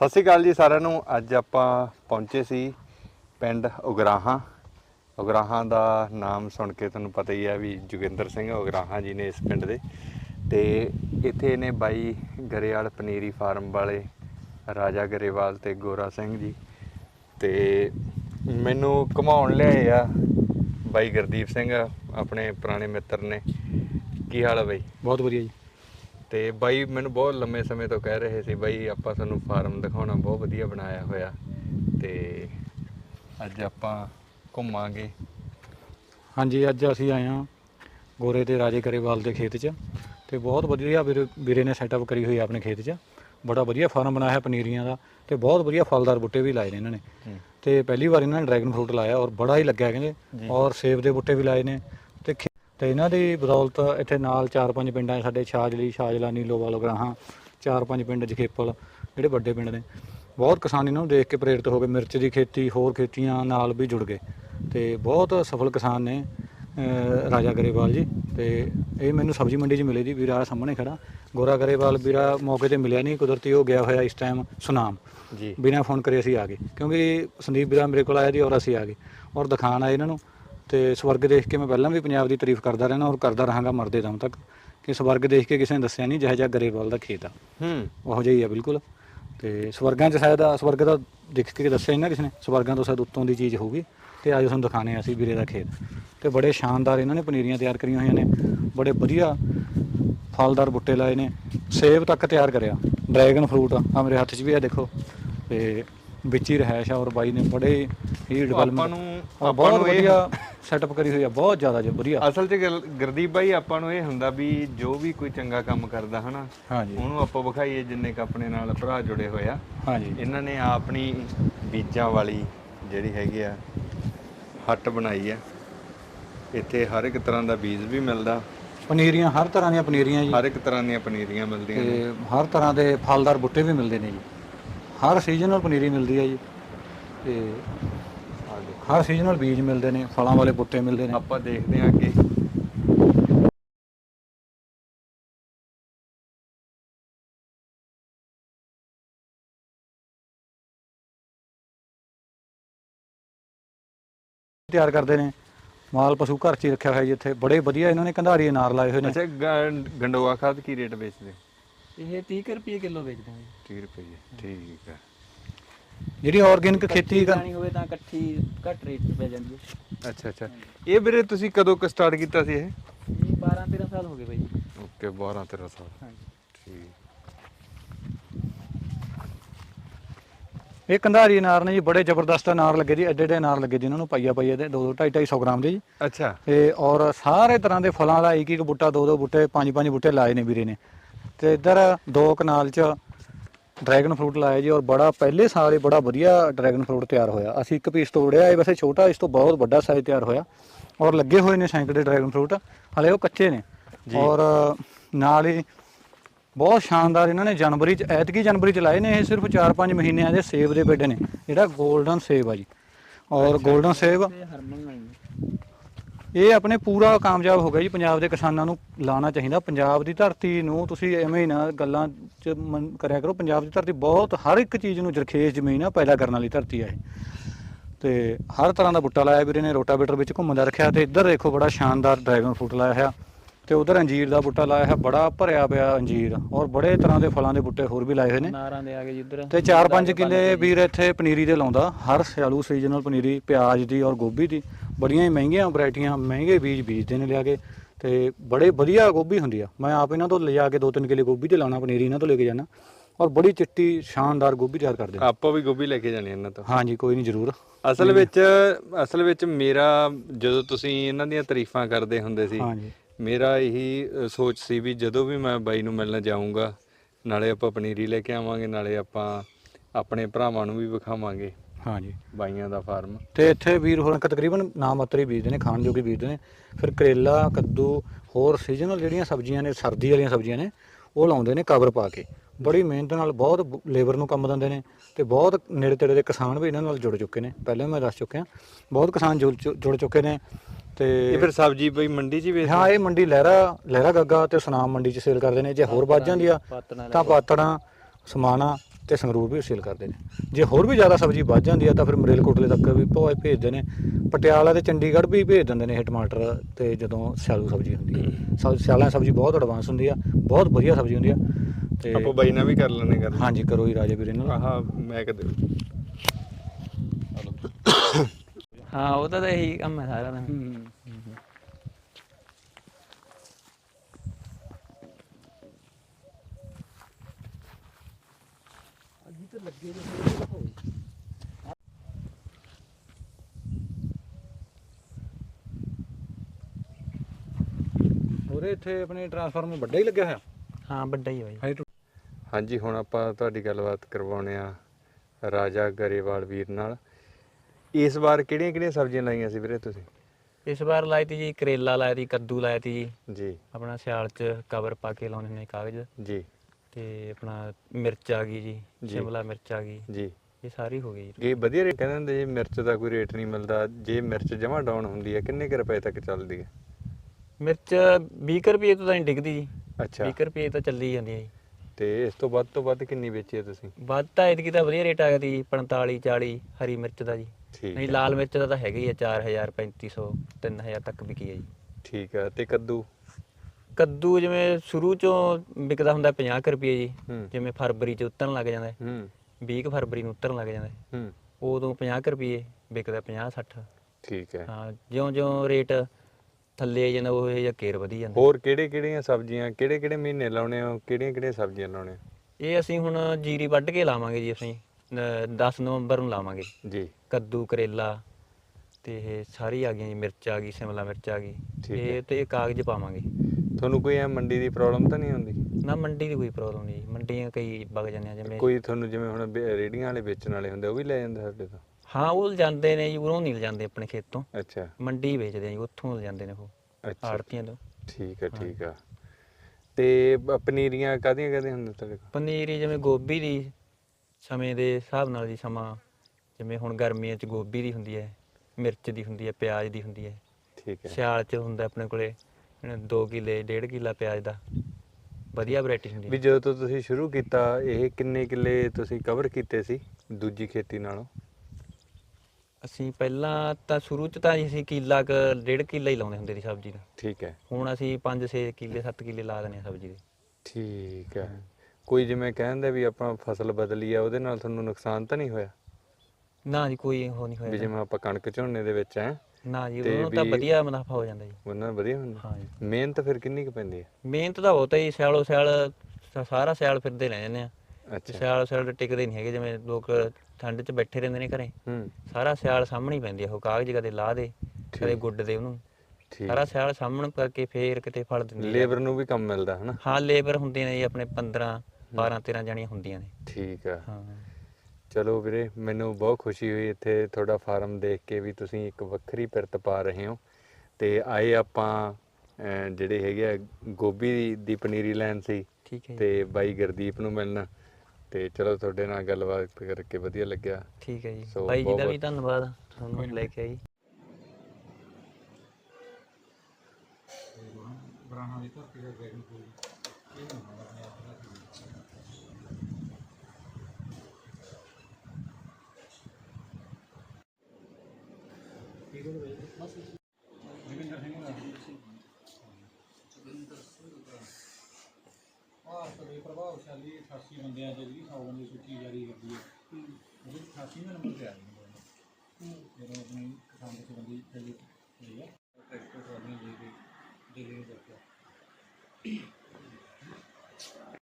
ਸਤਿ ਸ਼੍ਰੀ ਅਕਾਲ ਜੀ ਸਾਰਿਆਂ ਨੂੰ। ਅੱਜ ਆਪਾਂ ਪਹੁੰਚੇ ਸੀ ਪਿੰਡ ਉਗਰਾਹਾਂ। ਉਗਰਾਹਾਂ ਦਾ ਨਾਮ ਸੁਣ ਕੇ ਤੁਹਾਨੂੰ ਪਤਾ ਹੀ ਹੈ ਵੀ ਜੋਗਿੰਦਰ ਸਿੰਘ ਉਗਰਾਹਾਂ ਜੀ ਨੇ ਇਸ ਪਿੰਡ ਦੇ। ਤੇ ਇੱਥੇ ਨੇ ਬਾਈ ਗਰੇਵਾਲ ਪਨੀਰੀ ਫਾਰਮ ਵਾਲੇ ਰਾਜਾ ਗਰੇਵਾਲ ਤੇ ਗੋਰਾ ਸਿੰਘ ਜੀ। ਤੇ ਮੈਨੂੰ ਘੁਮਾਉਣ ਲਿਆਏ ਆ ਬਾਈ ਗੁਰਦੀਪ ਸਿੰਘ, ਆਪਣੇ ਪੁਰਾਣੇ ਮਿੱਤਰ ਨੇ। ਕੀ ਹਾਲ ਹੈ ਬਾਈ? ਬਹੁਤ ਵਧੀਆ ਜੀ। ਤੇ ਬਾਈ ਮੈਨੂੰ ਬਹੁਤ ਲੰਮੇ ਸਮੇਂ ਤੋਂ ਕਹਿ ਰਹੇ ਸੀ ਬਾਈ ਆਪਾਂ ਤੁਹਾਨੂੰ ਫਾਰਮ ਦਿਖਾਉਣਾ ਬਹੁਤ ਵਧੀਆ ਬਣਾਇਆ ਹੋਇਆ ਤੇ ਅੱਜ ਆਪਾਂ ਘੁੰਮਾਂਗੇ। ਹਾਂਜੀ ਅੱਜ ਅਸੀਂ ਆਏ ਹਾਂ ਗੋਰੇ ਤੇ ਰਾਜੇ ਕਰੇਵਾਲ ਦੇ ਖੇਤ 'ਚ ਤੇ ਬਹੁਤ ਵਧੀਆ ਵੀਰੇ ਵੀਰੇ ਨੇ ਸੈਟਅਪ ਕਰੀ ਹੋਈ ਆਪਣੇ ਖੇਤ 'ਚ। ਬੜਾ ਵਧੀਆ ਫਾਰਮ ਬਣਾਇਆ ਹੈ ਪਨੀਰੀਆਂ ਦਾ ਤੇ ਬਹੁਤ ਵਧੀਆ ਫਲਦਾਰ ਬੂਟੇ ਵੀ ਲਾਏ ਨੇ ਇਹਨਾਂ ਨੇ। ਤੇ ਪਹਿਲੀ ਵਾਰ ਇਹਨਾਂ ਨੇ ਡਰੈਗਨ ਫਰੂਟ ਲਾਇਆ ਔਰ ਬੜਾ ਹੀ ਲੱਗਿਆ ਕਹਿੰਦੇ ਔਰ ਸੇਬ ਦੇ ਬੂਟੇ ਵੀ ਲਾਏ ਨੇ। ਤੇ ਇਹਨਾਂ ਦੀ ਬਦੌਲਤ ਇੱਥੇ ਨਾਲ ਚਾਰ ਪੰਜ ਪਿੰਡਾਂ 'ਚ ਸਾਡੇ ਛਾਜਲੀ ਛਾਜਲਾ ਨੀਲੋਵਾਲ ਗਰਾਹਾਂ ਚਾਰ ਪੰਜ ਪਿੰਡ ਜਖੇਪਲ ਜਿਹੜੇ ਵੱਡੇ ਪਿੰਡ ਨੇ। ਬਹੁਤ ਕਿਸਾਨ ਇਹਨਾਂ ਨੂੰ ਦੇਖ ਕੇ ਪ੍ਰੇਰਿਤ ਹੋ ਗਏ ਮਿਰਚ ਦੀ ਖੇਤੀ ਹੋਰ ਖੇਤੀਆਂ ਨਾਲ ਵੀ ਜੁੜ ਗਏ। ਤੇ ਬਹੁਤ ਸਫਲ ਕਿਸਾਨ ਨੇ ਰਾਜਾ ਗਰੇਵਾਲ ਜੀ। ਤੇ ਇਹ ਮੈਨੂੰ ਸਬਜ਼ੀ ਮੰਡੀ 'ਚ ਮਿਲੇ ਜੀ ਵੀਰਾ ਸਾਹਮਣੇ ਖੜਾ। ਗੋਰਾ ਗਰੇਵਾਲ ਵੀਰਾ ਮੌਕੇ ਤੇ ਮਿਲਿਆ ਨਹੀਂ ਕੁਦਰਤੀ ਹੋ ਗਿਆ ਹੋਇਆ ਇਸ ਟਾਈਮ ਸੁਨਾਮ। ਜੀ। ਬਿਨਾਂ ਫੋਨ ਕਰੇ ਅਸੀਂ ਆ ਗਏ ਕਿਉਂਕਿ ਸੰਦੀਪ ਵੀਰਾ ਮੇਰੇ ਕੋਲ ਆਇਆ ਜੀ ਔਰ ਅਸੀਂ ਆ ਗਏ। ਔਰ ਦਿਖਾਣ ਆਏ ਇਹਨਾਂ ਨੂੰ। ਤੇ ਸਵਰਗ ਦੇਖ ਕੇ ਮੈਂ ਪਹਿਲਾਂ ਵੀ ਪੰਜਾਬ ਦੀ ਤਾਰੀਫ ਕਰਦਾ ਰਹਿਣਾ ਔਰ ਕਰਦਾ ਰਹਾਂਗਾ ਮਰਦੇ ਦਮ ਤੱਕ ਕਿ ਸਵਰਗ ਦੇਖ ਕੇ ਕਿਸੇ ਨੇ ਦੱਸਿਆ ਨਹੀਂ ਜਿਹੋ ਜਿਹਾ ਗਰੇਵਾਲ ਦਾ ਖੇਤ ਆ। ਹੂੰ। ਉਹੋ ਜਿਹਾ ਹੀ ਆ ਬਿਲਕੁਲ। ਤੇ ਸਵਰਗਾਂ 'ਚ ਸ਼ਾਇਦ ਆ ਸਵਰਗ ਦਾ ਦੇਖ ਕੇ ਦੱਸਿਆ ਨਹੀਂ ਨਾ ਕਿਸੇ ਨੇ ਸਵਰਗਾਂ ਤੋਂ ਸ਼ਾਇਦ ਉੱਤੋਂ ਦੀ ਚੀਜ਼ ਹੋਊਗੀ। ਤੇ ਅੱਜ ਤੁਹਾਨੂੰ ਦਿਖਾਣੇ ਆ ਅਸੀਂ ਵੀਰੇ ਦਾ ਖੇਤ। ਤੇ ਬੜੇ ਸ਼ਾਨਦਾਰ ਇਹਨਾਂ ਨੇ ਪਨੀਰੀਆਂ ਤਿਆਰ ਕਰੀਆਂ ਹੋਈਆਂ ਨੇ ਬੜੇ ਵਧੀਆ ਫਲਦਾਰ ਬੁੱਟੇ ਲਾਏ ਨੇ ਸੇਬ ਤੱਕ ਤਿਆਰ ਕਰਿਆ ਡਰੈਗਨ ਫਰੂਟ ਆ ਮੇਰੇ ਹੱਥ 'ਚ ਵੀ ਆ ਦੇਖੋ। ਤੇ ਵਿੱਚ ਹੀ ਰਹਿਸ਼ ਆ ਔਰ ਬਾਈ ਨੇ ਬੜੇ ਹੀ ਡਿਵੈਲਪਮੈਂਟ ਆਪਾਂ ਨੂੰ ਬਹੁਤ ਵਧੀਆ ਸੈਟਅਪ ਕਰੀ ਹੋਈ ਆ ਬਹੁਤ ਜ਼ਿਆਦਾ ਜੀ ਵਧੀਆ। ਅਸਲ 'ਚ ਗਰਦੀਪ ਬਾਈ ਆਪਾਂ ਨੂੰ ਇਹ ਹੁੰਦਾ ਵੀ ਜੋ ਵੀ ਕੋਈ ਚੰਗਾ ਕੰਮ ਕਰਦਾ ਹਨਾ ਉਹਨੂੰ ਆਪਾਂ ਵਿਖਾਈਏ ਜਿੰਨੇ ਕ ਆਪਣੇ ਨਾਲ ਭਰਾ ਜੁੜੇ ਹੋਏ ਹਾਂਜੀ। ਇਹਨਾਂ ਨੇ ਆਪਣੀ ਬੀਜਾਂ ਵਾਲੀ ਜਿਹੜੀ ਹੈਗੀ ਆ ਹੱਟ ਬਣਾਈ ਆ। ਇੱਥੇ ਹਰ ਇੱਕ ਤਰ੍ਹਾਂ ਦਾ ਬੀਜ ਵੀ ਮਿਲਦਾ। ਪਨੀਰੀਆਂ ਹਰ ਤਰ੍ਹਾਂ ਦੀਆਂ ਪਨੀਰੀਆਂ ਜੀ। ਹਰ ਇੱਕ ਤਰ੍ਹਾਂ ਦੀਆਂ ਪਨੀਰੀਆਂ ਮਿਲਦੀਆਂ ਹਰ ਤਰ੍ਹਾਂ ਦੇ ਫਲਦਾਰ ਬੁੱਟੇ ਵੀ ਮਿਲਦੇ ਨੇ ਜੀ। ਹਰ ਸੀਜ਼ਨਲ ਪਨੀਰੀ ਮਿਲਦੀ ਹੈ ਜੀ। ਤੇ ਦੇਖੋ ਹਰ ਸੀਜ਼ਨਲ ਬੀਜ ਮਿਲਦੇ ਨੇ ਫਲਾਂ ਵਾਲੇ ਬੂਟੇ ਮਿਲਦੇ ਨੇ। ਆਪਾਂ ਦੇਖਦੇ ਹਾਂ ਅੱਗੇ ਤਿਆਰ ਕਰਦੇ ਨੇ। ਮਾਲ ਪਸ਼ੂ ਘਰ 'ਚ ਹੀ ਰੱਖਿਆ ਹੋਇਆ ਜੀ ਇੱਥੇ। ਬੜੇ ਵਧੀਆ ਇਹਨਾਂ ਨੇ ਕੰਧਾਰੀ ਅਨਾਰ ਲਾਏ ਹੋਏ ਨੇ। ਅੱਛਾ ਗ- ਗੰਡੋਆ ਖਾਦ ਕੀ ਰੇਟ ਵੇਚਦੇ? ਇਹ 30 ਰੁਪਏ ਕਿਲੋ ਵੇਚਦੇ ਹਾਂ 30 ਰੁਪਏ ਠੀਕ ਹੈ ਜਿਹੜੀ ਆਰਗੇਨਿਕ ਖੇਤੀ ਕਰ ਪਾਣੀ ਹੋਵੇ ਤਾਂ ਇਕੱਠੀ ਘੱਟ ਰੇਟ ਤੇ ਪੈ ਜਾਂਦੀ ਹੈ। ਅੱਛਾ ਅੱਛਾ। ਇਹ ਵੀਰੇ ਤੁਸੀਂ ਕਦੋਂ ਕ ਸਟਾਰਟ ਕੀਤਾ ਸੀ ਇਹ? ਇਹ 12 13 ਸਾਲ ਹੋ ਗਏ ਬਾਈ। ਓਕੇ 12 13 ਸਾਲ। ਹਾਂਜੀ। ਠੀਕ। ਇਹ ਕੰਧਾਰੀ ਅਨਾਰ ਨੇ ਜੀ ਬੜੇ ਜ਼ਬਰਦਸਤ ਅਨਾਰ ਲੱਗੇ ਜੀ ਐਡੇ ਐਡੇ ਅਨਾਰ ਲੱਗੇ ਜਿਨ੍ਹਾਂ ਨੂੰ ਪਾਈਆ ਪਾਈਆ ਦੇ 2 2 2.5 250 ਗ੍ਰਾਮ ਦੇ ਜੀ। ਅੱਛਾ। ਤੇ ਔਰ ਸਾਰੇ ਤਰ੍ਹਾਂ ਦੇ ਫਲਾਂ ਵਾਲਾ ਇੱਕ ਇੱਕ ਬੂਟਾ ਦੋ ਦੋ ਬੂਟੇ ਪੰਜ ਪੰਜ ਬੂਟੇ ਲਾਏ ਨੇ ਵੀਰੇ ਨੇ। ਤੇ ਇੱਧਰ ਦੋ ਕਨਾਲ 'ਚ ਡਰੈਗਨ ਫਰੂਟ ਲਾਇਆ ਜੀ ਔਰ ਬੜਾ ਪਹਿਲੇ ਸਾਲ ਹੀ ਬੜਾ ਵਧੀਆ ਡਰੈਗਨ ਫਰੂਟ ਤਿਆਰ ਹੋਇਆ। ਅਸੀਂ ਇੱਕ ਪੀਸ ਤੋੜਿਆ ਇਹ ਵੈਸੇ ਛੋਟਾ ਇਸ ਤੋਂ ਬਹੁਤ ਵੱਡਾ ਸਾਈਜ਼ ਤਿਆਰ ਹੋਇਆ। ਔਰ ਲੱਗੇ ਹੋਏ ਨੇ ਸੈਂਕੜੇ ਡਰੈਗਨ ਫਰੂਟ ਹਲੇ ਉਹ ਕੱਚੇ ਨੇ। ਔਰ ਨਾਲ ਹੀ ਬਹੁਤ ਸ਼ਾਨਦਾਰ ਇਹਨਾਂ ਨੇ ਜਨਵਰੀ ਚ ਐਤਕੀ ਜਨਵਰੀ ਚ ਲਾਏ ਨੇ ਇਹ ਸਿਰਫ 4-5 ਮਹੀਨਿਆਂ ਦੇ ਸੇਬ ਦੇ ਬੇਡੇ ਨੇ। ਜਿਹੜਾ 골ਡਨ ਸੇਬ ਆ ਜੀ। ਔਰ 골ਡਨ ਸੇਬ ਇਹ ਆਪਣੇ ਪੂਰਾ ਕਾਮਯਾਬ ਹੋ ਗਿਆ ਜੀ ਪੰਜਾਬ ਦੇ ਕਿਸਾਨਾਂ ਨੂੰ ਲਾਣਾ ਚਾਹੀਦਾ। ਪੰਜਾਬ ਦੀ ਧਰਤੀ ਨੂੰ ਤੁਸੀਂ ਐਵੇਂ ਹੀ ਨਾ ਗੱਲਾਂ ਚ ਮਨ- ਕਰਿਆ ਕਰੋ ਪੰਜਾਬ ਦੀ ਧਰਤੀ ਬਹੁਤ ਹਰ ਇੱਕ ਚੀਜ਼ ਨੂੰ ਜਰਖੇਜ਼ ਜ਼ਮੀਨ ਆ ਪੈਦਾ ਕਰਨ ਵਾਲੀ ਧਰਤੀ ਆ ਇਹ। ਤੇ ਹਰ ਤਰ੍ਹਾਂ ਦਾ ਬੂਟਾ ਲਾਇਆ ਵੀਰੇ ਨੇ ਰੋਟਾਵੇਟਰ ਵਿੱਚ ਘੁੰਮਦਾ ਰੱਖਿਆ ਤੇ ਇੱਧਰ ਦੇਖੋ ਬੜਾ ਸ਼ਾਨਦਾਰ ਡਰੈਗਨ ਫਰੂਟ ਲਾਇਆ ਹੋਇਆ। ਤੇ ਉਧਰ ਅੰਜੀਰ ਦਾ ਬੂਟਾ ਲਾਇਆ ਹੈ ਬੜਾ ਭਰਿਆ ਪਿਆ ਅੰਜੀਰ ਔਰ ਬੜੇ ਤਰ੍ਹਾਂ ਦੇ ਫਲਾਂ ਦੇ ਬੂਟੇ ਹੋਰ ਵੀ ਲਾਏ ਹੋਏ ਨੇ। ਨਾਰਾਂ ਦੇ ਆ ਗਏ ਜਿੱਧਰ ਤੇ 4-5 ਕਿੱਲੇ। ਵੀਰ ਇੱਥੇ ਪਨੀਰੀ ਦੇ ਲਾਉਂਦਾ ਹਰ ਸਿਆਲੂ ਸੀਜ਼ਨਲ ਪਨੀਰੀ ਪਿਆਜ਼ ਦੀ ਔਰ ਗੋਭੀ ਦੀ। ਬੜੀਆਂ ਹੀ ਮਹਿੰਗੀਆਂ ਵੈਰਾਈਟੀਆਂ ਮਹਿੰਗੇ ਬੀਜ ਬੀਜਦੇ ਨੇ ਲਿਆ ਕੇ ਤੇ ਬੜੇ ਵਧੀਆ ਗੋਭੀ ਹੁੰਦੀ ਆ। ਮੈਂ ਆਪ ਇਹਨਾਂ ਤੋਂ ਲਿਜਾ ਕੇ 2-3 ਕਿੱਲੇ ਗੋਭੀ ਤੇ ਲਾਉਣਾ ਪਨੀਰੀ ਇਹਨਾਂ ਤੋਂ ਲੈ ਕੇ ਜਾਣਾ ਔਰ ਬੜੀ ਚਿੱਟੀ ਸ਼ਾਨਦਾਰ ਗੋਭੀ ਤਿਆਰ ਕਰਦੇ ਆਪਾਂ ਵੀ ਗੋਭੀ ਲੈ ਕੇ ਜਾਣੀ ਇਹਨਾਂ ਤੋਂ। ਹਾਂਜੀ ਕੋਈ ਨਹੀਂ ਜ਼ਰੂਰ। ਅਸਲ ਵਿੱਚ ਅਸਲ ਵਿੱਚ ਮੇਰਾ ਜਦੋਂ ਤੁਸੀਂ ਇਹਨਾਂ ਦੀਆਂ ਤਾਰੀਫਾਂ ਕਰਦੇ ਹੁੰਦੇ ਸੀ ਹਾਂਜੀ। ਮੇਰਾ ਇਹੀ ਸੋਚ ਸੀ ਵੀ ਜਦੋਂ ਵੀ ਮੈਂ ਬਾਈ ਨੂੰ ਮਿਲਣ ਜਾਊਂਗਾ ਨਾਲੇ ਆਪਾਂ ਪਨੀਰੀ ਲੈ ਕੇ ਆਵਾਂਗੇ ਨਾਲੇ ਆਪਾਂ ਆਪਣੇ ਭਰਾਵਾਂ ਨੂੰ ਵੀ ਵਿਖਾਵਾਂਗੇ। ਹਾਂਜੀ। ਬਾਈਆਂ ਦਾ ਫਾਰਮ। ਤੇ ਇੱਥੇ ਵੀਰ ਹੋਰਾਂ ਤਕਰੀਬਨ ਨਾ ਮਾਤਰ ਹੀ ਬੀਜਦੇ ਨੇ ਖਾਣ ਜੋਗੇ ਬੀਜਦੇ ਨੇ। ਫਿਰ ਕਰੇਲਾ ਕੱਦੂ ਹੋਰ ਸੀਜ਼ਨਲ ਜਿਹੜੀਆਂ ਸਬਜ਼ੀਆਂ ਨੇ ਸਰਦੀ ਵਾਲੀਆਂ ਸਬਜ਼ੀਆਂ ਨੇ ਉਹ ਲਾਉਂਦੇ ਨੇ ਕਵਰ ਪਾ ਕੇ। ਬੜੀ ਮਿਹਨਤ ਨਾਲ ਬਹੁਤ ਲੇਬਰ ਨੂੰ ਕੰਮ ਦਿੰਦੇ ਨੇ ਤੇ ਬਹੁਤ ਨੇੜੇ ਤੇੜੇ ਦੇ ਕਿਸਾਨ ਵੀ ਇਹਨਾਂ ਨਾਲ ਜੁੜ ਚੁੱਕੇ ਨੇ। ਪਹਿਲਾਂ ਮੈਂ ਦੱਸ ਚੁੱਕਿਆ ਬਹੁਤ ਕਿਸਾਨ ਜੁੜ ਚੁ- ਜੁੜ ਚੁੱਕੇ ਨੇ ਤੇ ਇਹ ਫਿਰ ਸਬਜ਼ੀ ਬਈ ਮੰਡੀ 'ਚ ਹੀ ਵੇਚਦੇ ਹਾਂ ਇਹ ਮੰਡੀ ਲਹਿਰਾ ਲਹਿਰਾ ਗੱਗਾ ਤੇ ਸੁਨਾਮ ਮੰਡੀ 'ਚ ਸੇਲ ਕਰਦੇ ਨੇ। ਜੇ ਹੋਰ ਵੱਧ ਜਾਂਦੀ ਆ ਤਾਂ ਪਾਤੜਾਂ ਸਮਾਣਾ ਤੇ ਸੰਗਰੂਰ ਵੀ ਸੇਲ ਕਰਦੇ ਨੇ। ਜੇ ਹੋਰ ਵੀ ਜ਼ਿਆਦਾ ਸਬਜ਼ੀ ਵੱਧ ਜਾਂਦੀ ਆ ਤਾਂ ਫਿਰ ਮਰੇਲਕੋਟਲੇ ਤੱਕ ਵੀ ਭੋ- ਭੇਜਦੇ ਨੇ। ਪਟਿਆਲਾ ਤੇ ਚੰਡੀਗੜ੍ਹ ਵੀ ਭੇਜ ਦਿੰਦੇ ਨੇ ਇਹ ਟਮਾਟਰ ਤੇ ਜਦੋਂ ਸਿਆਲੂ ਸਬਜ਼ੀ ਹੁੰਦੀ ਹੈ ਸਿਆਲਾਂ ਸਬਜ਼ੀ ਬਹੁਤ ਐਡਵਾਂਸ ਹੁੰਦੀ ਆ ਬਹੁਤ ਵਧੀਆ ਸਬਜ਼ੀ ਹੁੰਦੀ ਆ ਤੇ ਆਪੋ ਬਾਈ ਨਾਲ ਵੀ ਕਰ ਲੈਣੇ ਗੱਲ। ਹਾਂਜੀ ਕਰੋ ਜੀ ਰਾਜੇ ਵੀਰੇ ਨਾਲ। ਆਹ ਮੈਂ ਕਦੇ ਹਾਂ ਉਹ ਤਾਂ ਇਹੀ ਕੰਮ ਹੈ ਸਾਰਾ ਦਾ। ਉਹਦੇ ਇੱਥੇ ਆਪਣੇ ਟਰਾਂਸਫਾਰਮਰ ਵੱਡਾ ਹੀ ਲੱਗਿਆ ਹੋਇਆ ਹਾਂ ਵੱਡਾ ਹੀ ਹੈ ਬਾਈ। ਹਾਈਟ ਹਾਂਜੀ ਹੁਣ ਆਪਾਂ ਤੁਹਾਡੀ ਗੱਲਬਾਤ ਕਰਵਾਉਣੇ ਆ ਰਾਜਾ ਗਰੇਵਾਲ ਵੀਰ ਨਾਲ। ਇਸ ਵਾਰ ਕਿਹੜੀਆਂ ਕਿਹੜੀਆਂ ਸਬਜ਼ੀਆਂ ਲਾਈਆਂ ਸੀ ਵੀਰੇ ਤੁਸੀਂ? ਇਸ ਵਾਰ ਲਾਈ ਤੀ ਜੀ ਕਰੇਲਾ ਲਾਇਆ ਤੀ ਕੱਦੂ ਲਾਇਆ ਤੀ ਜੀ। ਜੀ। ਆਪਣਾ ਸਿਆਲ ਚ ਕਵਰ ਪਾ ਕੇ ਲਾਉਂਦੇ ਨੇ ਕਾਗਜ਼। ਜੀ। ਤੇ ਆਪਣਾ ਮਿਰਚ ਆ ਗਈ ਜੀ ਜੀ। ਸ਼ਿਮਲਾ ਮਿਰਚ ਆ ਗਈ। ਜੀ। ਇਹ ਸਾਰੀ ਹੋ ਗਈ ਜੀ। ਇਹ ਵਧੀਆ ਰੇਟ ਕਹਿੰਦੇ ਹੁੰਦੇ ਜੇ ਮਿਰਚ ਦਾ ਕੋਈ ਰੇਟ ਨਹੀਂ ਮਿਲਦਾ ਜੇ ਮਿਰਚ ਜਮਾ ਡਾਊਨ ਹੁੰਦੀ ਹੈ ਕਿੰਨੇ ਕੁ ਰੁਪਏ ਤੱਕ ਚੱਲਦੀ ਹੈ? ਮਿਰਚ 20 ਰੁਪਏ ਤੋਂ ਤਾਂ ਨਹੀਂ ਡਿੱਗਦੀ ਜੀ। ਅੱਛਾ। 20 ਰੁਪਏ ਤਾਂ ਚੱਲੀ ਜਾਂਦੀ ਹੈ ਜੀ। ਤੇ ਇਸ ਤੋਂ ਵੱਧ ਤੋਂ ਵੱਧ ਕਿੰਨੀ ਵੇਚੀ ਹੈ ਤੁਸੀਂ? ਵੱਧ ਤਾਂ ਐਤਕੀ ਤਾਂ ਵਧੀਆ ਰੇਟ ਆ ਗਿਆ ਜੀ 45 40 ਹਰੀ ਮਿਰਚ ਦਾ ਜੀ। ਠੀਕ ਨਹੀਂ ਹੈ। ਲਾਲ ਮਿਰਚ ਦਾ ਤਾਂ ਹੈਗਾ ਹੀ ਆ 4000 3500 3000 ਤੱਕ ਵਿਕੀ ਹੈ ਜੀ। ਠੀਕ ਹੈ ਤੇ ਕੱਦੂ? ਕੱਦੂ ਜਿਵੇਂ ਸ਼ੁਰੂ ਚੋਂ ਵਿਕਦਾ ਹੁੰਦਾ 50 ਕੁ ਰੁਪਏ ਜੀ ਹੂੰ। ਜਿਵੇਂ ਫਰਵਰੀ ਚ ਉਤਰਨ ਲੱਗ ਜਾਂਦਾ ਹੈ, ਹੂੰ। 20 ਕੁ ਫਰਵਰੀ ਨੂੰ ਉਤਰਨ ਲੱਗ ਜਾਂਦਾ ਹੈ, ਹੂੰ। ਉਦੋਂ 50 ਕੁ ਰੁਪਏ ਵਿਕਦਾ 50 60 ਠੀਕ ਹੈ। ਹਾਂ ਜਿਉਂ-ਜਿਉਂ ਰੇਟ ਥੱਲੇ ਜਾਂਦਾ ਉਹ ਜਿਹਾ ਕੇਰ ਵਧੀ ਜਾਂਦਾ। ਹੋਰ ਕਿਹੜੇ ਕਿਹੜੀਆਂ ਸਬਜ਼ੀਆਂ ਕਿਹੜੇ ਕਿਹੜੇ ਮਹੀਨੇ ਲਾਉਣੇ ਹੋ ਕਿਹੜੀਆਂ ਕਿਹੜੀਆਂ ਸਬਜ਼ੀਆਂ ਲਾਉਣੇ ਹੋ? ਇਹ ਅਸੀਂ ਹੁਣ ਜੀਰੀ ਵੱਢ ਕੇ ਲਾਵਾਂਗੇ ਜੀ ਅਸੀਂ ਅਹ 10 ਨਵੰਬਰ ਨੂੰ ਲਾਵਾਂਗੇ। ਜੀ। ਕੱਦੂ ਕਰੇਲਾ ਤੇ ਇਹ ਸਾਰੀ ਆ ਗਈਆਂ ਜੀ ਮਿਰਚ ਆ ਗਈ ਸ਼ਿਮਲਾ ਮਿਰਚ ਆ ਗਈ। ਠੀਕ ਹੈ। ਇਹ ਤੇ ਕਾਗਜ਼ ਪਾਵਾਂਗੇ। ਤੁਹਾਨੂੰ ਕੋਈ ਐ ਮੰਡੀ ਦੀ ਪ੍ਰੋਬਲਮ ਤਾਂ ਨਹੀਂ ਆਉਂਦੀ? ਨਾ ਮੰਡੀ ਦੀ ਕੋਈ ਪ੍ਰੋਬਲਮ ਨਹੀਂ ਮੰਡੀਆਂ ਕਈ ਵਗ ਜਾਂਦੀਆਂ ਜਿਵੇਂ ਕੋਈ ਤੁਹਾਨੂੰ ਜਿਵੇਂ ਹੁਣ ਬੇ- ਰੇਹੜੀਆਂ ਵਾਲੇ ਵੇਚਣ ਵਾਲੇ ਹੁੰਦੇ ਉਹ ਵੀ ਲੈ ਜਾਂਦੇ ਸਾਡੇ ਤੋਂ? ਹਾਂ ਉਹ ਜਾਂਦੇ ਨੇ ਜੀ ਉਰੋਂ ਨਹੀਂ ਜਾਂਦੇ ਆਪਣੇ ਖੇਤੋਂ। ਅੱਛਾ। ਮੰਡੀ ਵੇਚਦੇ ਆ ਜੀ ਉੱਥੋਂ ਜਾਂਦੇ ਨੇ ਉਹ ਅੱਛਾ। ਆੜਤੀਆਂ ਤੋਂ। ਠੀਕ ਹੈ ਠੀਕ ਆ। ਤੇ ਬ- ਪਨੀਰੀਆਂ ਕਾਦੀਆਂ ਕਾਦੀਆਂ ਹੁੰਦੀਆਂ ਤੁਹਾਡੇ ਕੋਲ? ਪਨੀਰ ਜਿਵੇਂ ਗੋਭੀ ਦੀ ਸਮੇਂ ਦੇ ਹਿਸਾਬ ਨਾਲ ਜੀ ਸਮਾਂ ਜਿਵੇਂ ਹੁਣ ਗਰਮੀਆਂ 'ਚ ਗੋਭੀ ਦੀ ਹੁੰਦੀ ਹੈ ਮਿਰਚ ਦੀ ਹੁੰਦੀ ਹੈ ਪਿਆਜ਼ ਦੀ ਹੁੰਦੀ ਹੈ। ਠੀਕ ਹੈ। ਸਿਆਲ 'ਚ ਹੁੰਦਾ ਆਪਣੇ ਕੋਲੇ। 2 ਕਿੱਲੇ 1.5 ਕਿੱਲਾ ਪਿਆਜ਼ ਦਾ। ਵਧੀਆ ਵੈਰਾਈਟੀ ਹੁੰਦੀ ਵੀ ਹੈ ਜਦੋਂ ਤੋਂ ਤੁਸੀਂ ਸ਼ੁਰੂ ਕੀਤਾ ਇਹ ਕਿੰਨੇ ਕਿੱਲੇ ਤੁਸੀਂ ਕਵਰ ਕੀਤੇ ਸੀ ਦੂਜੀ ਖੇਤੀ ਨਾਲੋਂ? ਅਸੀਂ ਪਹਿਲਾਂ ਤਾਂ ਸ਼ੁਰੂ 'ਚ ਤਾਂ ਅਸੀਂ ਕਿੱਲਾ ਕ 1.5 ਕਿੱਲਾ ਹੀ ਲਾਉਂਦੇ ਹੁੰਦੇ ਸੀ ਸਬਜ਼ੀ ਦਾ। ਠੀਕ ਹੈ। ਹੁਣ ਅਸੀਂ 5-6 ਕਿੱਲੇ 7 ਕਿੱਲੇ ਲਾ ਦਿੰਦੇ ਹਾਂ ਸਬਜ਼ੀ ਦੇ। ਠੀਕ ਹੈ। ਕੋਈ ਜਿਵੇਂ ਕਹਿੰਦੇ ਵੀ ਆਪਾਂ ਫਸਲ ਬਦਲੀ ਆ ਉਹਦੇ ਨਾਲ ਤੁਹਾਨੂੰ ਨੁਕਸਾਨ ਤਾਂ ਨਹੀਂ ਹੋਇਆ? ਨਾ ਜੀ ਕੋਈ ਉਹ ਨਹੀਂ ਵੀ ਹੋਇਆ ਜਿਵੇਂ ਆਪਾਂ ਕਣਕ ਝੋਨੇ ਦੇ ਵਿੱਚ ਐ ਨਾ ਜੀ ਤੇ ਉਹਨੂੰ ਤਾਂ ਵੀ- ਵਧੀਆ ਮੁਨਾਫਾ ਹੋ ਜਾਂਦਾ ਜੀ। ਉਹਨਾਂ ਵਧੀਆ ਹੁੰਦਾ। ਹਾਂ ਜੀ। ਮਿਹਨਤ ਫਿਰ ਕਿੰਨੀ ਕੁ ਪੈਂਦੀ ਹੈ? ਮਿਹਨਤ ਤਾਂ ਬਹੁਤ ਹੈ ਜੀ ਸਿਆਲੋ ਸਿਆਲ ਸ- ਸਾਰਾ ਸਿਆਲ ਫਿਰਦੇ ਰਹਿ ਜਾਂਦੇ ਆ। ਤੇ ਅੱਛਾ ਸਿਆਲ ਸਿਆਲ ਟਿਕਦੇ ਨਹੀਂ ਹੈਗੇ ਜਿਵੇਂ ਲੋਕ ਠੰਡ 'ਚ ਬੈਠੇ ਰਹਿੰਦੇ ਨੇ ਘਰੇ। ਹੂੰ। ਸਾਰਾ ਸਿਆਲ ਸਾਹਮਣੇ ਹੀ ਪੈਂਦੀ ਆ ਉਹ ਕਾਗਜ਼ ਕਦੇ ਲਾ ਦੇ ਕਦੇ। ਗੁੱਡ ਦੇ ਉਹਨੂੰ। ਠੀਕ। ਸਾਰਾ ਸਿਆਲ ਸਾਹਮਣੇ ਕਰਕੇ ਫੇਰ ਕਿਤੇ ਫਲ ਦਿੰਦੀ ਆ। ਲੇਬਰ ਨੂੰ ਵੀ ਕੰਮ ਮਿਲਦਾ ਹਨਾ? ਹਾਂ ਲੇਬਰ ਹੁੰਦੇ ਨੇ ਜੀ ਆਪਣੇ 15 12 13 ਜਣੀਆਂ ਹੁੰਦੀਆਂ ਨੇ। ਠੀਕ ਆ। ਹਾਂ। ਚਲੋ ਵੀਰੇ ਮੈਨੂੰ ਬਹੁਤ ਖੁਸ਼ੀ ਹੋਈ ਇੱਥੇ ਤੁਹਾਡਾ ਫਾਰਮ ਦੇਖ ਕੇ ਵੀ ਤੁਸੀਂ ਇੱਕ ਵੱਖਰੀ ਪਿਰਤ ਪਾ ਰਹੇ ਹੋ। ਤੇ ਆਏ ਆਪਾਂ ਜਿਹੜੇ ਹੈਗੇ ਆ ਗੋਭੀ ਦੀ ਪਨੀਰੀ ਲੈਣ ਸੀ। ਠੀਕ ਹੈ ਤੇ ਬਾਈ ਗੁਰਦੀਪ ਨੂੰ ਮਿਲਣਾ। ਤੇ ਚਲੋ ਤੁਹਾਡੇ ਨਾਲ ਗੱਲਬਾਤ ਕਰਕੇ ਵਧੀਆ ਲੱਗਿਆ। ਠੀਕ ਹੈ ਜੀ। ਬਾਈ ਜੀ ਦਾ ਵੀ ਧੰਨਵਾਦ। ਤੁਹਾਨੂੰ ਲੈ ਕੇ ਆਈ। ਬਰਾਹਾਂ ਦੀ ਧਰਤੀ ਦਾ ਡਰੈਗਨ ਫਰੂਟ ਇਹ ਨਹੀਂ ਹੁੰਦਾ ਆਪਣੇ ਆਪ ਦਾ ਜਗਿੰਦਰ ਸਿੰਘ ਦਾ। ਭਾਰਤ ਦੇ ਪ੍ਰਭਾਵਸ਼ਾਲੀ 88 ਬੰਦਿਆਂ ਚ 20 ਬੰਦੀ ਸੂਚੀ ਜਾਰੀ ਕਰਦੀ ਹੈ। ਉਹਦੇ 88ਵੇਂ ਨੰਬਰ ਤੇ ਆ ਗਏ ਜਦੋਂ ਆਪਣੀ ਕਿਸਾਨ ਦੇ ਸੰਬੰਧੀ ਜਿਹੜੀ ਹੋਈ ਹੈ, ਟਰੈਕਟਰ ਤੋਂ ਆਪਣੀ ਕੇ ਦਿੱਲੀ ਨੂੰ